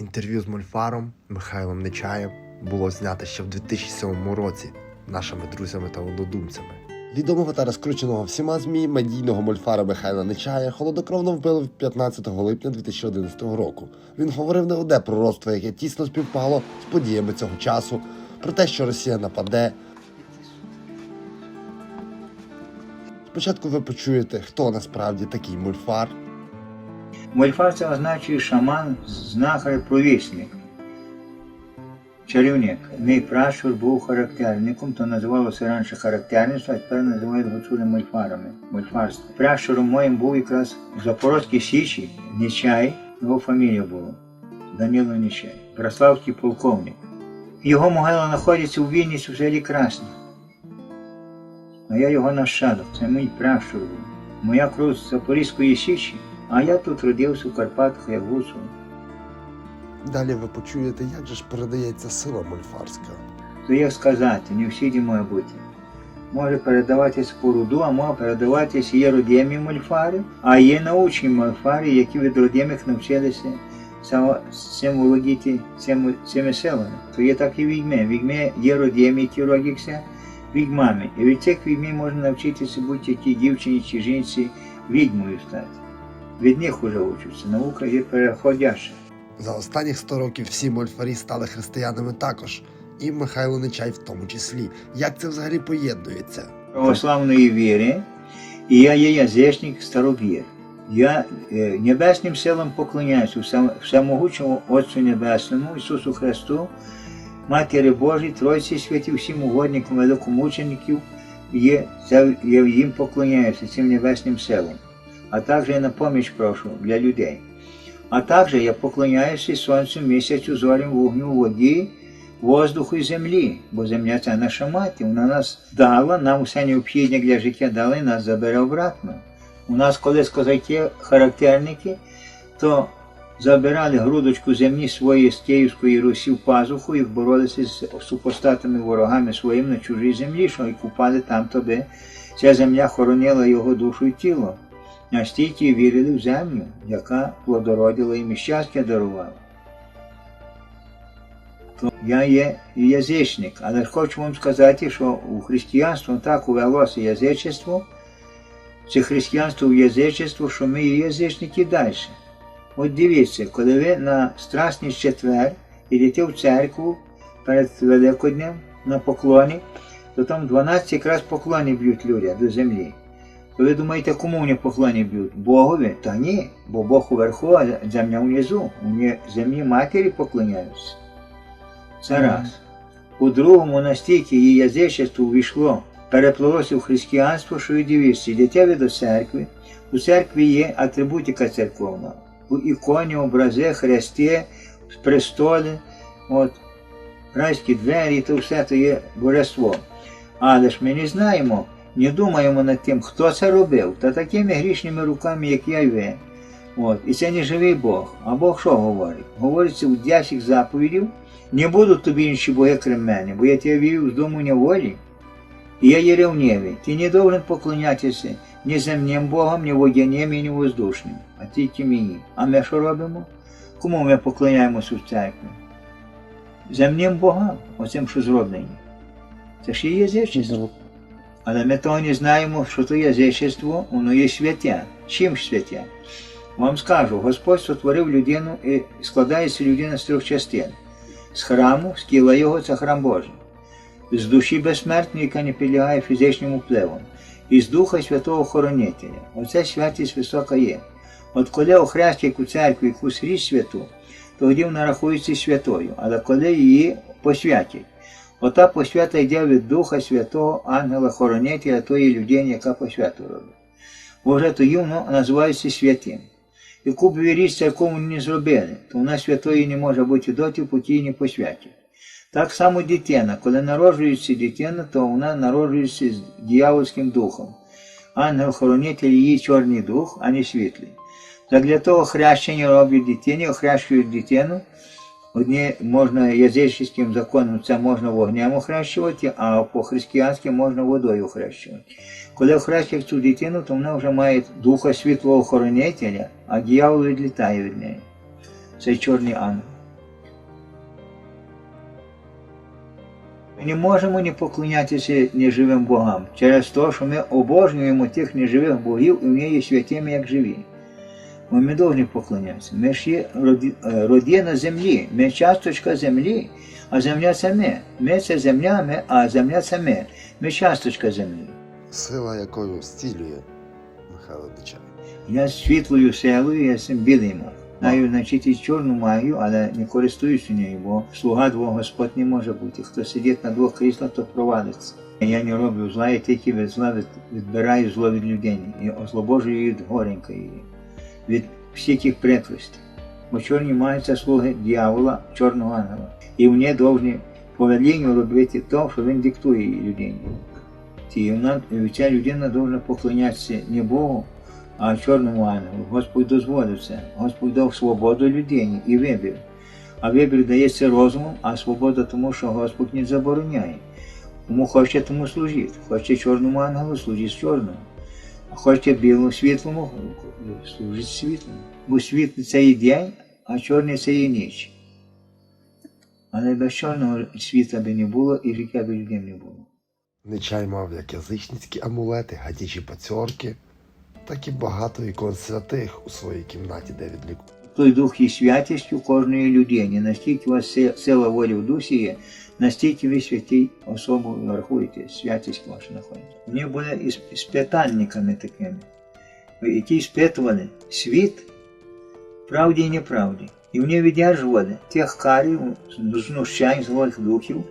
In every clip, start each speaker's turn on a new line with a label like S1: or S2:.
S1: Інтерв'ю з Мольфаром Михайлом Нечаєм було знято ще в 2007 році нашими друзями та однодумцями. Відомого та розкрученого всіма ЗМІ медійного мольфара Михайла Нечая холодокровно вбили 15 липня 2011 року. Він говорив не одне пророцтво, яке тісно співпало з подіями цього часу, про те, що Росія нападе. Спочатку ви почуєте, хто насправді такий мульфар,
S2: Мольфар це означає шаман, знахар, провісник. Чарівник. Мій пращур був характерником, то називалося раніше характерництво, а тепер називають гуцули мольфарами. Мольфарство. Пращуром моїм був якраз в Запорозькій Січі Нечай, його фамілія була. Данило Нечай. Браславський полковник. Його могила знаходиться у Вінниці в селі Красне. А я його нащадок. Це мій пращур. Моя кров Запорізької Січі, а я тут родився в Карпатах, як гуцул.
S1: Далі ви почуєте, як же ж передається сила мольфарська.
S2: То як сказати, не всюди має бути. Може передаватися по роду, а може передаватися є родимі мольфари, а є научні мольфари, які від родимих навчилися цим володіти цими, цими силами. То є так і відьми. Відьми є родимі, які родяться відьмами. І від цих відьми можна навчитися будь-якій дівчині чи жінці відьмою стати. Від них уже учаться. Наука є переходяща.
S1: За останніх 100 років всі мольфарі стали християнами також, і Михайло Нечай в тому числі. Як це взагалі поєднується?
S2: православної віри, і я є язичник старовір. Я е, небесним силам поклоняюся всем- всемогучому Отцю Небесному, Ісусу Христу, Матері Божій, Тройці святі, всім угодникам, великомучеників, є, це, я їм поклоняюся, цим небесним силам. А також я на поміч прошу для людей. А також я поклоняюся сонцю, місяцю, зорям, вогню, воді, воздуху і землі, бо земля це наша мати, вона нас дала, нам усе необхідне для життя дала і нас забере обратно. У нас колись козаки, характерники, то забирали грудочку землі своєї з Київської Русі в пазуху і боролися з супостатами ворогами своїм на чужій землі, що і купали там, тоби ця земля хоронила його душу і тіло. Настільки вірили в землю, яка плодородила їм і щастя дарувала. То я є язичник, але хочу вам сказати, що у християнство так увелося язичество, це християнство в язичество, що ми є язичники далі. От дивіться, коли ви на Страсний четвер йдете в церкву перед Великоднем на поклоні, то там 12 якраз поклони б'ють люди до землі. То ви думаєте, кому вони поклони б'ють? Богові? Та ні, бо Бог уверху, а земля внизу. Вони землі матері поклоняються. Це раз. У-другому, настільки її язичество увійшло, переплилося в християнство, що і дивіться, йдете ви до церкви. У церкві є атрибутика церковна. У іконі, образи, хрести, престоли, от, райські двері, то все то є божество. Але ж ми не знаємо, не думаємо над тим, хто це робив, та такими грішними руками, як я і ви. От. І це не живий Бог. А Бог що говорить? Говориться у 10 заповідів, не будуть тобі інші боги, крім мене, бо я тебе вів з дому неволі, і я є ревнивий. Ти не должен поклонятися ні земним Богам, ні водяним, ні воздушним, а тільки мені. А ми що робимо? Кому ми поклоняємося в церкві? Земним богам, оцим, що зроблені. Це ж є язичество. Але ми того не знаємо, що то язичество, воно є святе. Чим ж святе? Вам скажу, Господь сотворив людину і складається людина з трьох частин. З храму, з тіла його це храм Божий, з душі безсмертної, яка не підлягає фізичним впливам, і з Духа Святого Хоронителя. Оце святість висока є. От коли охрестять у церкві якусь річ святу, тоді вона рахується святою, але коли її посвятять, ота посвята йде від Духа Святого Ангела-Хоронителя тої людини, яка посвяту робить. Бо вже тоді воно називається святим. Яку б річ церковну не зробили, то вона святої не може бути доти, поки її не посвятять. Так само дитина, коли народжується дитина, то вона народжується з дьявольським духом. Ангел-хоронитель її чорний дух, а не світлий. Так для того хрещення роблять дитині, охрещують дитину. Одні можна язичським законом це можна вогнем охрещувати, а по християнськи можна водою охрещувати. Коли охрещують цю дитину, то вона вже має духа світлого охоронителя, а дьявол відлітає від неї. Це чорний ангел. Ми не можемо не поклонятися неживим богам через те, що ми обожнюємо тих неживих богів і вони є святими, як живі. Бо ми повинні поклонятися. Ми ж є роді- е, родина землі, ми часточка землі, а земля це ми. Ми це земля, ми, а земля це ми. Ми часточка землі.
S1: Сила, якою зцілює Михайло Нечай.
S2: Я світлою силою, я цим білий маг. Знаю значить і чорну магію, але не користуюся нею, бо слуга двох Господь не може бути. Хто сидить на двох кріслах, то провалиться. Я не роблю зла, я тільки від зла відбираю зло від людей і озлобожую від горенька її, від всяких прикростей. Бо чорні мають це слуги дьявола, чорного ангела. І вони повинні повелінню робити те, що він диктує людині. І вона, ця людина повинна поклонятися не Богу, а чорному ангелу. Господь дозволив це. Господь дав свободу людині і вибір. А вибір дається розумом, а свобода тому, що Господь не забороняє. Кому хоче, тому служить. Хоче чорному ангелу, служить чорному. Хоче білому світлому, служить світлом. Бо світло це і день, а чорний це і ніч. Але без чорного світла би не було і життя би людей не було.
S1: Нечай мав як язичницькі амулети, гадячі пацьорки, так і багато ікон святих у своїй кімнаті, де відлікував.
S2: Той дух є святістю кожної людини. Настільки у вас си- сила волі в дусі є, настільки ви святій особу рахуєте, святість ваша знаходиться. Вони були із, із такими, які спитували світ правді і неправді. І вони віддержували тих карів, знущань злих духів,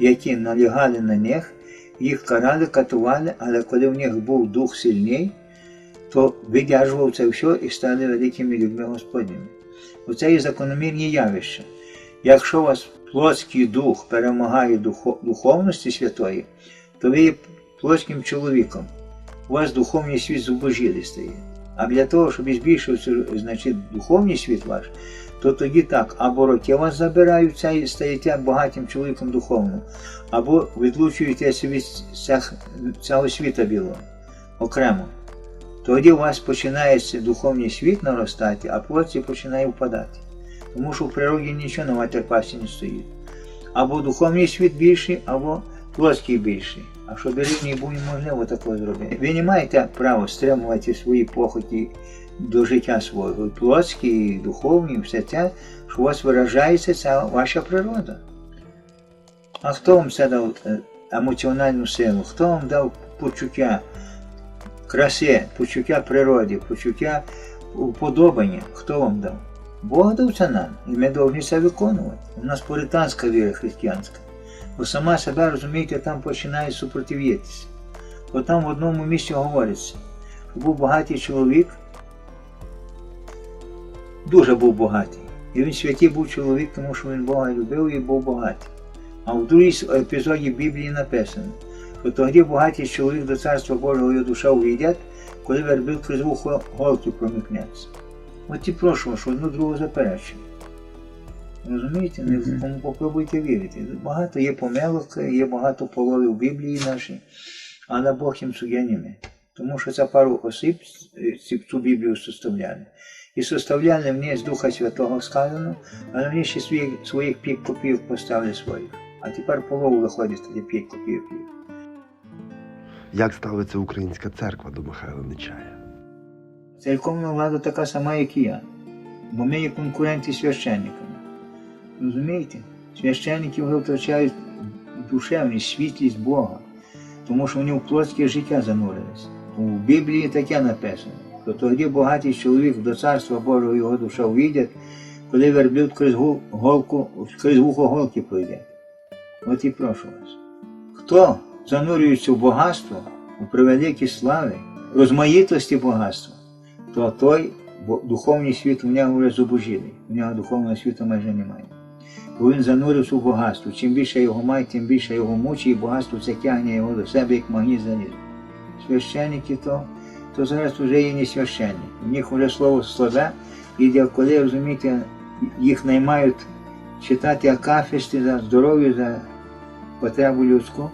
S2: які налягали на них, їх карали, катували, але коли в них був дух сильний, то видержував це все і стали великими людьми Господніми. Оце є закономірні явища. Якщо у вас плотський дух перемагає духовності святої, то ви є плотським чоловіком. У вас духовний світ зубожілий стає. А для того, щоб збільшився значить, духовний світ ваш, то тоді так, або роки вас забирають і стаєте багатим чоловіком духовним, або відлучуєтеся від цього світа білого окремо. Тоді у вас починається духовний світ наростати, а плоті починає впадати. Тому що в природі нічого на ватерпасі не стоїть. Або духовний світ більший, або плотський більший. А щоб рівні був неможливо такого зробити. Ви не маєте права стримувати свої похоті до життя свого. І Плотський, і духовний, все те, що у вас виражається, це ваша природа. А хто вам це дав е, емоціональну силу? Хто вам дав почуття? Краси, почуття природи, почуття уподобання, хто вам дав? Бог дав це нам, і ми повинні це виконувати. У нас пуританська віра християнська. Бо сама себе, розумієте, там починає супротивитися. Бо там в одному місці говориться, що був багатий чоловік, дуже був багатий. І він святий був чоловік, тому що він Бога любив і був багатий. А в другій епізоді Біблії написано, що тоді багатий чоловік до царства Божого його душа увійдять, коли вербив крізь вухо голки промикнеться. От і прошу вас, одну другу заперечення. Розумієте, не
S3: Мгм.
S2: кому попробуйте вірити. Багато є помилок, є багато половів в Біблії нашій, але Бог їм суддя не ми. Тому що це пару осіб е, цю Біблію составляли. І составляли ній з Духа Святого сказано, але вони ще своїх, своїх п'ять копійок поставили своїх. А тепер полову виходить тоді п'ять копійок.
S1: Як ставиться українська церква до Михайла Нечая?
S2: Церковна влада така сама, як і я. Бо ми є конкуренти священниками. Розумієте? Священники вже втрачають душевність, світлість Бога, тому що вони в плотське життя занурилися. У Біблії таке написано, що тоді багатий чоловік до царства Божого його душа увійдять, коли верблюд крізь голку, крізь вухо голки пройде. От і прошу вас. Хто занурюється в багатство, у превеликі слави, розмаїтості багатства, то той духовний світ у нього вже зубожілий, у нього духовного світу майже немає. Бо він занурився в багатство. Чим більше його має, тим більше його мучить, і багатство це тягне його до себе, як магніт заліз. Священники то, то зараз вже є не священники. У них вже слово слабе, і коли розумієте, їх наймають читати акафісти за здоров'я, за потребу людську,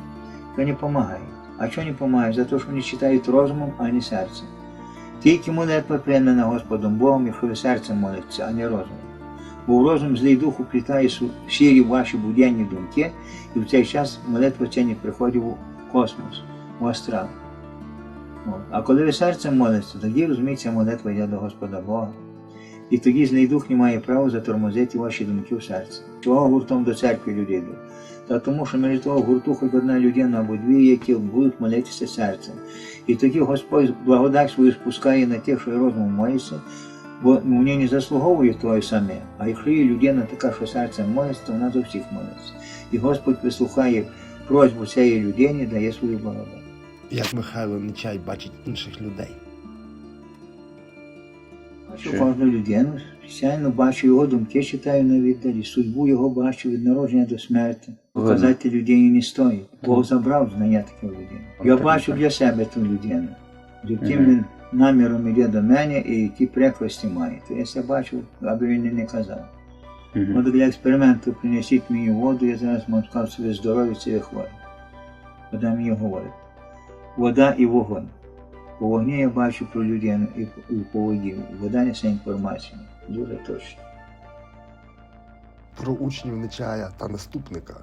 S2: то не допомагають. А чого не допомагають? За те, що вони читають розумом, а не серцем. Тільки молитва приймена Господом Богом, якщо ви серцем молитеся, а не розумом. Бо в розум злий дух уплітає сірі ваші буденні думки, і в цей час молитва ця не приходить у космос, у астрал. А коли ви серцем молитеся, тоді розуміється, молитва йде до Господа Бога. І тоді злий дух не має права затормозити ваші думки в серці. Чого гуртом до церкви йдуть? Та тому, що між того гурту хоч одна людина або дві, які будуть молитися серцем. І тоді Господь благодать свою спускає на тих, що й розумом моляться, бо вони не заслуговують того саме. А якщо є людина така, що серцем молиться, то вона за всіх молиться. І Господь вислухає просьбу цієї людини, дає свою благодать.
S1: Як Михайло Нечай бачить інших людей.
S2: Бачу
S3: Що?
S2: кожну людину, спеціально бачу його думки, читаю на віддалі, судьбу його бачу від народження до смерті.
S3: Видно.
S2: Казати людині не стоїть. Бог забрав знання таке людини. Я бачу для себе ту людину, яким він наміром йде до мене і які преклості має. То я це бачу, аби він не казав. От для експерименту принесіть мені воду, я зараз можу сказати, ви здорові, це. Вода мені говорить. Вода і вогонь. По вогні я бачу про людину і по- і по воді. Вода несе інформацію. Дуже точно.
S1: Про учнів Нечая та наступника.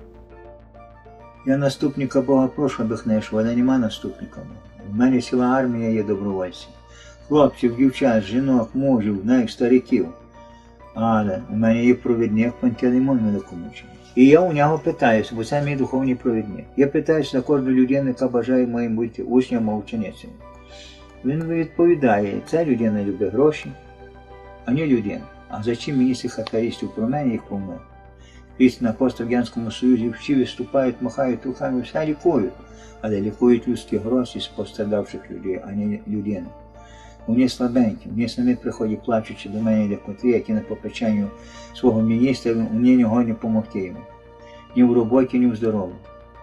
S2: Я наступника Бога прошу, не йшов, нема наступника. У мене ціла армія є добровольців. Хлопців, дівчат, жінок, мужів, навіть стариків. Але у мене є провідник Пантелеймон великомучений. І я у нього питаюся, бо це мій духовний провідник. Я питаюся на кожну людину, яка бажає моїм бути учнем або ученицею. Він відповідає, ця людина любить гроші, а не людина. А зачем мені цих атеїстів про мене їх повно? Після на пострадянському Союзі всі виступають, махають руками, все лікують, але лікують людські гроші з пострадавших людей, а не людини. Вони слабенькі, вони самі приходять плачучи до мене для котрі, які на попеченню свого міністра, вони не гонять допомогти йому. Ні в роботі, ні в здоров'ї.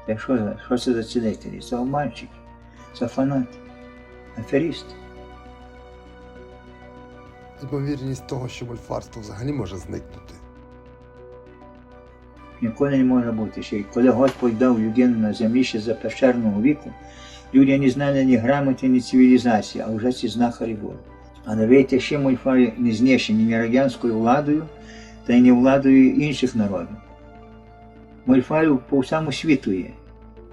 S2: Та що, що це за цілителі? Це обманщики, це фанати, аферісти.
S1: Ймовірність того, що мольфарство взагалі може зникнути.
S2: Ніколи не може бути. Ще й коли Господь дав людину на землі ще за пещерного віку, люди не знали ні грамоти, ні цивілізації, а вже ці знахарі були. Але вийти ще мольфарі не знищені ні радянською владою, та й не владою інших народів. Мольфарів по всьому світу є,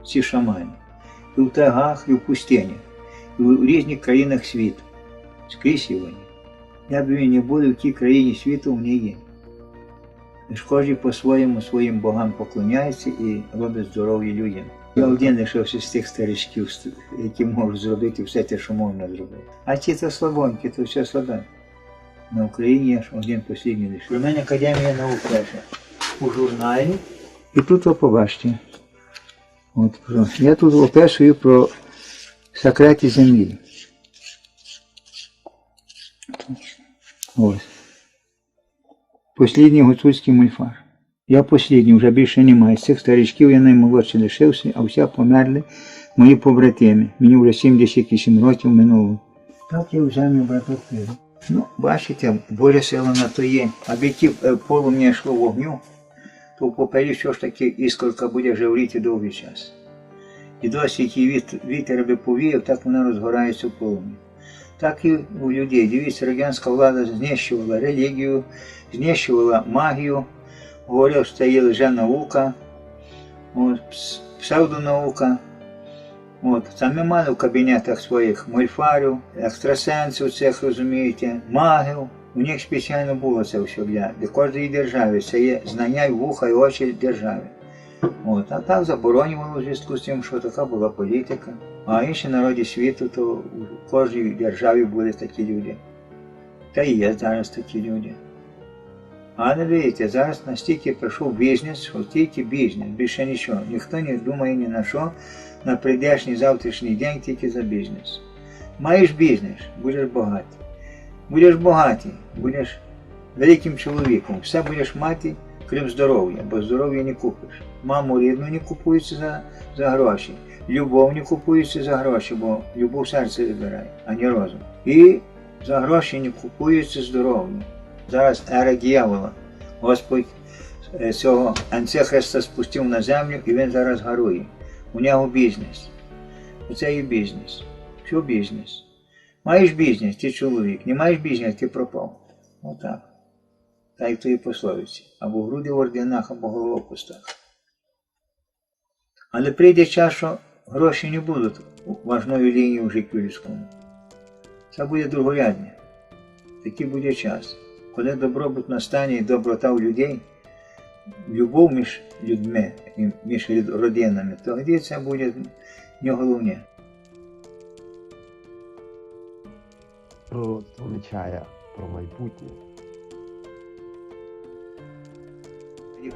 S2: ці шамани. І в тайгах, і в пустинях, і в різних країнах світу. Скрізь є вони. Де б він не був, в тій країні світу вони є. І ж кожен по-своєму своїм богам поклоняється і робить здоров'я людям. Я один лишився з тих старичків, які можуть зробити все те, що можна зробити. А ті то слабонькі, то все слабе. На Україні я ж один послідній лише. Про мене Академія наук пише у журналі. І тут ви побачите. От, я тут описую про секрети землі. Ось. Послідній гуцульський мульфар. Я послідній, вже більше немає. З цих старичків я наймолодший лишився, а всі померли мої побратими. Мені вже 78 років минуло. Так я взяв мій браток пиво. Ну, бачите, Божа сила на то є. Аби ті е, полум'я йшло вогню, то в попелі все ж таки іскорка буде жевріти довгий час. І досі який віт, вітер би повіяв, так вона розгорається в полум'я. Так і у людей. Дивіться, радянська влада знищувала релігію, знищувала магію, говорив, що це є лише наука, псевдонаука. От, там ми мали в кабінетах своїх мольфарів, екстрасенсів цих, розумієте, магів. У них спеціально було це все для, для кожної держави. Це є знання і вуха і очі держави. От, а так заборонювало в зв'язку з тим, що така була політика. А інші народи світу, то в кожній державі були такі люди. Та і є зараз такі люди. Але видите, зараз настільки прийшов бізнес, що тільки бізнес, більше нічого. Ніхто не думає ні на що, на прийдешній завтрашній день тільки за бізнес. Маєш бізнес, будеш багатий. Будеш багатий, будеш великим чоловіком. Все будеш мати, крім здоров'я, бо здоров'я не купиш. Маму рідну не купується за, за гроші. Любов не купується за гроші, бо любов серце вибирає, а не розум. І за гроші не купується здоров'я. Зараз ера дьявола. Господь е, цього антихриста спустив на землю і він зараз гарує. У нього бізнес. Оце і бізнес. Що бізнес? Маєш бізнес, ти чоловік, не маєш бізнес, ти пропав. Отак. Так як в тої пословиці, або груди в орденах, або голова в кустах. Але прийде час, що гроші не будуть важною лінією в житті людському. Це буде другорядне. Такий буде час. Коли добробут настане і доброта у людей, любов між людьми між родинами, тоді це буде не головне.
S1: Пророцтво Нечая про майбутнє.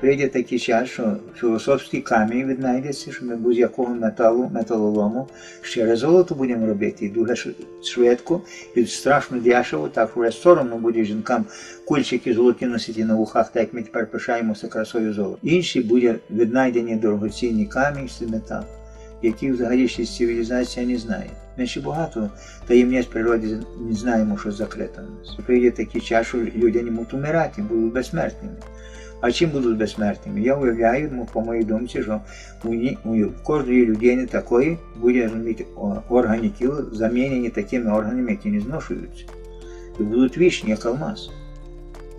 S2: Прийде такий час, що філософський камінь віднайдеться, що ми будь-якого металу, металолому ще золото будемо робити. І дуже швидко, і страшно дешево, так вже соромно буде жінкам кульчики золоті носити на вухах, так як ми тепер пишаємося красою золота. Інший буде віднайдені дорогоцінні камінь і метал, які взагалі ще цивілізація не знає. Ми ще багато таємниць природи не знаємо, що закрито. Прийде такий час, що люди не можуть умирати, будуть безсмертними. А чим будуть безсмертними? Я уявляю, по моїй думці, що у, кожної людини такої буде розуміти, органи тіла замінені такими органами, які не зношуються. І будуть вічні, як алмаз.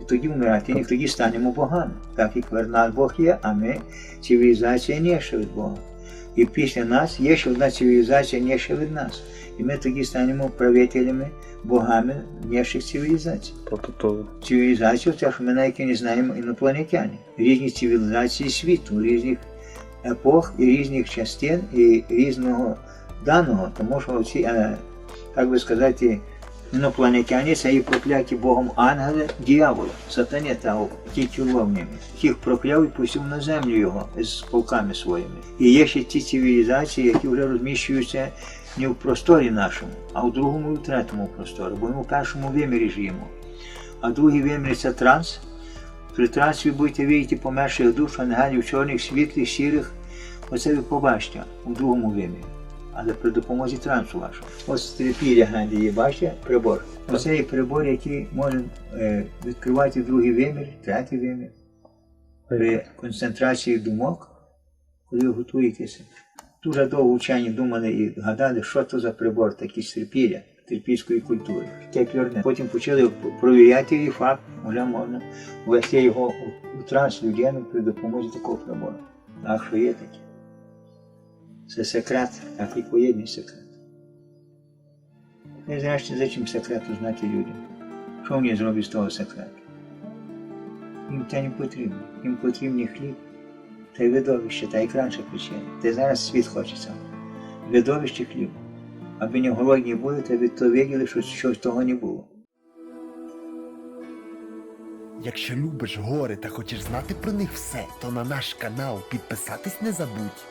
S2: І тоді вмирати, і тоді станемо богами. Так як нас Бог є, а ми цивілізація не ще від Бога. І після нас є ще одна цивілізація не ще від нас. І ми тоді станемо правителями, богами ніших цивілізацій
S3: Тобто то
S2: цивілізацію, те, що ми навіть не знаємо інопланетяни. Різні цивілізації світу, різних епох і різних частин і різного даного, тому що ці, е, як би сказати, інопланетяни це і прокляті Богом ангели, дьяволи, сатані та тітюловнями. Їх прокляв і пустив на землю його з полками своїми. І є ще ті цивілізації, які вже розміщуються не в просторі нашому, а в другому і в третьому просторі, бо ми в першому вимірі живемо. А другий вимір це транс. При трансі ви будете видіти померших душ, ангелів чорних, світлих, сірих. Оце ви побачите у другому вимірі. Але при допомозі трансу вашого. Ось терапія гляньте є, бачите, прибор. Оце є прибор, який може е, відкривати другий вимір, третій вимір. При концентрації думок, коли ви готуєтеся. Дуже довго вчені думали і гадали, що то за прибор такий терпіля, терпільської культури. Потім почали провіряти і факт, вже можна ввести його у- транс людину при допомозі такого прибору. А що є таке? Це секрет, як і поєдний секрет. Не знаєш, за чим секрету знати людям. Що вони зроблять з того секрету? Їм це не потрібно. Їм потрібний хліб та й видовище, та й краще пече, та зараз світ хочеться. Видовище хліб, аби не голодні були, та від того виділи, що щось того не було.
S1: Якщо любиш гори та хочеш знати про них все, то на наш канал підписатись не забудь.